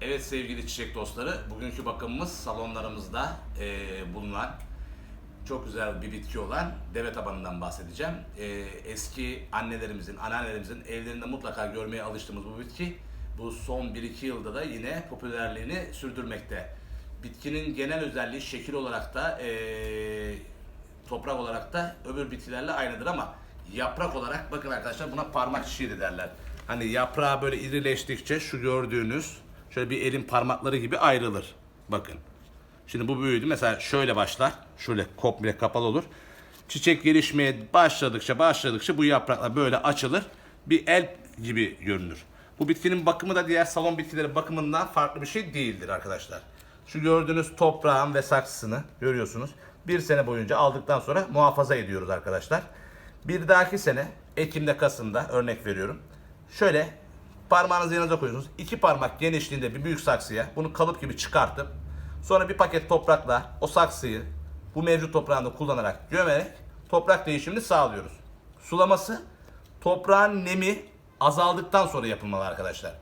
Evet sevgili çiçek dostları, bugünkü bakımımız salonlarımızda eee, bulunan çok güzel bir bitki olan deve tabanından bahsedeceğim. Eee, eski annelerimizin, anneannelerimizin evlerinde mutlaka görmeye alıştığımız bu bitki bu son 1-2 yılda da yine popülerliğini sürdürmekte. Bitkinin genel özelliği şekil olarak da eee, toprak olarak da öbür bitkilerle aynıdır ama yaprak olarak bakın arkadaşlar buna parmak çiçeği de derler. Hani yaprağı böyle irileştikçe şu gördüğünüz şöyle bir elin parmakları gibi ayrılır. Bakın. Şimdi bu büyüdü. Mesela şöyle başlar. Şöyle komple kapalı olur. Çiçek gelişmeye başladıkça başladıkça bu yapraklar böyle açılır. Bir el gibi görünür. Bu bitkinin bakımı da diğer salon bitkileri bakımından farklı bir şey değildir arkadaşlar. Şu gördüğünüz toprağın ve saksısını görüyorsunuz. Bir sene boyunca aldıktan sonra muhafaza ediyoruz arkadaşlar. Bir dahaki sene Ekim'de Kasım'da örnek veriyorum. Şöyle parmağınızı yanınıza koyuyorsunuz. İki parmak genişliğinde bir büyük saksıya bunu kalıp gibi çıkartıp sonra bir paket toprakla o saksıyı bu mevcut toprağında kullanarak gömerek toprak değişimini sağlıyoruz. Sulaması toprağın nemi azaldıktan sonra yapılmalı arkadaşlar.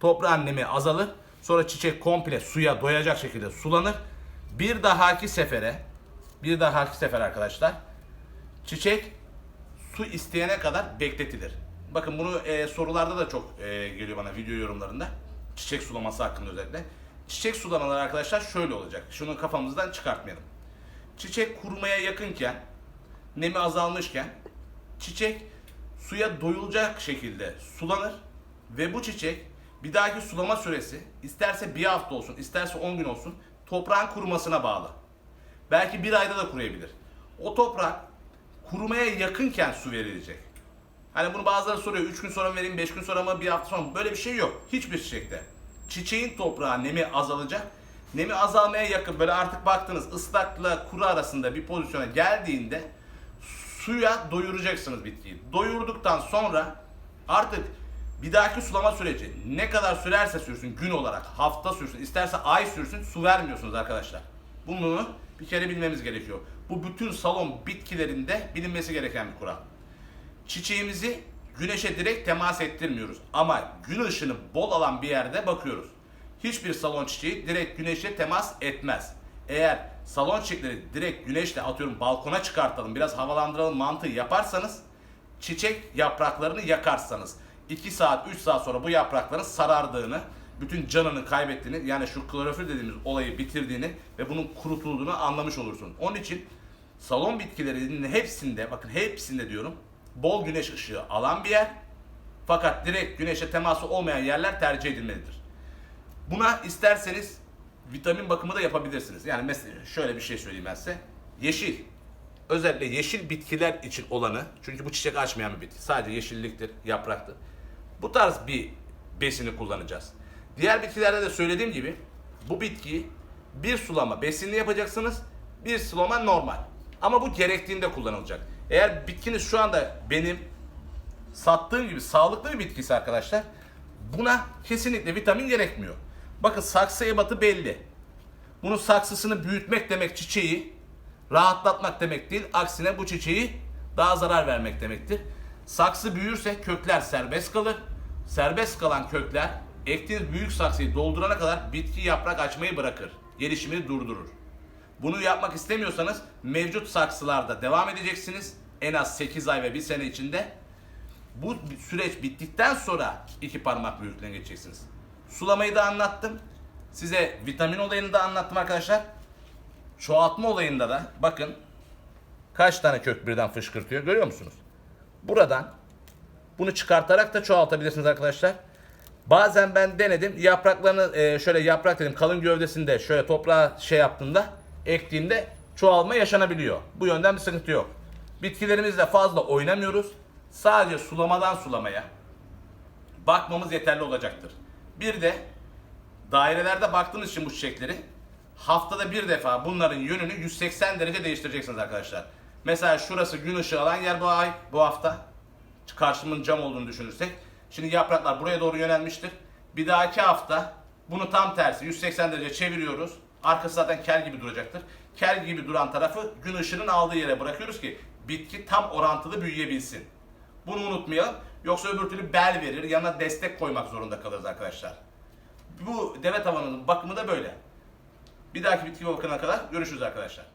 Toprağın nemi azalır. Sonra çiçek komple suya doyacak şekilde sulanır. Bir dahaki sefere bir dahaki sefer arkadaşlar çiçek su isteyene kadar bekletilir. Bakın bunu e, sorularda da çok e, geliyor bana video yorumlarında. Çiçek sulaması hakkında özellikle. Çiçek sulamaları arkadaşlar şöyle olacak. Şunu kafamızdan çıkartmayalım. Çiçek kurumaya yakınken, nemi azalmışken çiçek suya doyulacak şekilde sulanır ve bu çiçek bir dahaki sulama süresi isterse bir hafta olsun, isterse 10 gün olsun toprağın kurumasına bağlı. Belki bir ayda da kuruyabilir. O toprak kurumaya yakınken su verilecek. Hani bunu bazıları soruyor. 3 gün sonra vereyim, 5 gün sonra mı, bir hafta sonra mı? Böyle bir şey yok. Hiçbir çiçekte. Çiçeğin toprağı nemi azalacak. Nemi azalmaya yakın böyle artık baktınız ıslakla kuru arasında bir pozisyona geldiğinde suya doyuracaksınız bitkiyi. Doyurduktan sonra artık bir dahaki sulama süreci ne kadar sürerse sürsün gün olarak hafta sürsün isterse ay sürsün su vermiyorsunuz arkadaşlar. Bunu bir kere bilmemiz gerekiyor. Bu bütün salon bitkilerinde bilinmesi gereken bir kural. Çiçeğimizi güneşe direkt temas ettirmiyoruz. Ama gün ışını bol alan bir yerde bakıyoruz. Hiçbir salon çiçeği direkt güneşe temas etmez. Eğer salon çiçekleri direkt güneşle atıyorum balkona çıkartalım biraz havalandıralım mantığı yaparsanız çiçek yapraklarını yakarsanız 2 saat 3 saat sonra bu yaprakların sarardığını bütün canını kaybettiğini yani şu klorofil dediğimiz olayı bitirdiğini ve bunun kurutulduğunu anlamış olursun. Onun için salon bitkilerinin hepsinde bakın hepsinde diyorum bol güneş ışığı alan bir yer fakat direkt güneşe teması olmayan yerler tercih edilmelidir. Buna isterseniz vitamin bakımı da yapabilirsiniz. Yani mesela şöyle bir şey söyleyeyim ben size. Yeşil. Özellikle yeşil bitkiler için olanı, çünkü bu çiçek açmayan bir bitki. Sadece yeşilliktir, yapraktır. Bu tarz bir besini kullanacağız. Diğer bitkilerde de söylediğim gibi bu bitkiyi bir sulama besinli yapacaksınız, bir sulama normal. Ama bu gerektiğinde kullanılacak. Eğer bitkiniz şu anda benim sattığım gibi sağlıklı bir bitkisi arkadaşlar buna kesinlikle vitamin gerekmiyor. Bakın saksı ebatı belli. Bunun saksısını büyütmek demek çiçeği rahatlatmak demek değil. Aksine bu çiçeği daha zarar vermek demektir. Saksı büyürse kökler serbest kalır. Serbest kalan kökler ektiğiniz büyük saksıyı doldurana kadar bitki yaprak açmayı bırakır. Gelişimini durdurur. Bunu yapmak istemiyorsanız mevcut saksılarda devam edeceksiniz. En az 8 ay ve 1 sene içinde. Bu süreç bittikten sonra iki parmak büyüklüğüne geçeceksiniz. Sulamayı da anlattım. Size vitamin olayını da anlattım arkadaşlar. Çoğaltma olayında da bakın kaç tane kök birden fışkırtıyor görüyor musunuz? Buradan bunu çıkartarak da çoğaltabilirsiniz arkadaşlar. Bazen ben denedim yapraklarını e, şöyle yaprak dedim kalın gövdesinde şöyle toprağa şey yaptığımda ektiğimde çoğalma yaşanabiliyor. Bu yönden bir sıkıntı yok. Bitkilerimizle fazla oynamıyoruz. Sadece sulamadan sulamaya bakmamız yeterli olacaktır. Bir de dairelerde baktığınız için bu çiçekleri haftada bir defa bunların yönünü 180 derece değiştireceksiniz arkadaşlar. Mesela şurası gün ışığı alan yer bu ay, bu hafta. Karşımın cam olduğunu düşünürsek. Şimdi yapraklar buraya doğru yönelmiştir. Bir dahaki hafta bunu tam tersi 180 derece çeviriyoruz. Arkası zaten kel gibi duracaktır. Kel gibi duran tarafı gün ışığının aldığı yere bırakıyoruz ki bitki tam orantılı büyüyebilsin. Bunu unutmayalım. Yoksa öbür türlü bel verir, yanına destek koymak zorunda kalırız arkadaşlar. Bu deve tavanının bakımı da böyle. Bir dahaki bitki bakana kadar görüşürüz arkadaşlar.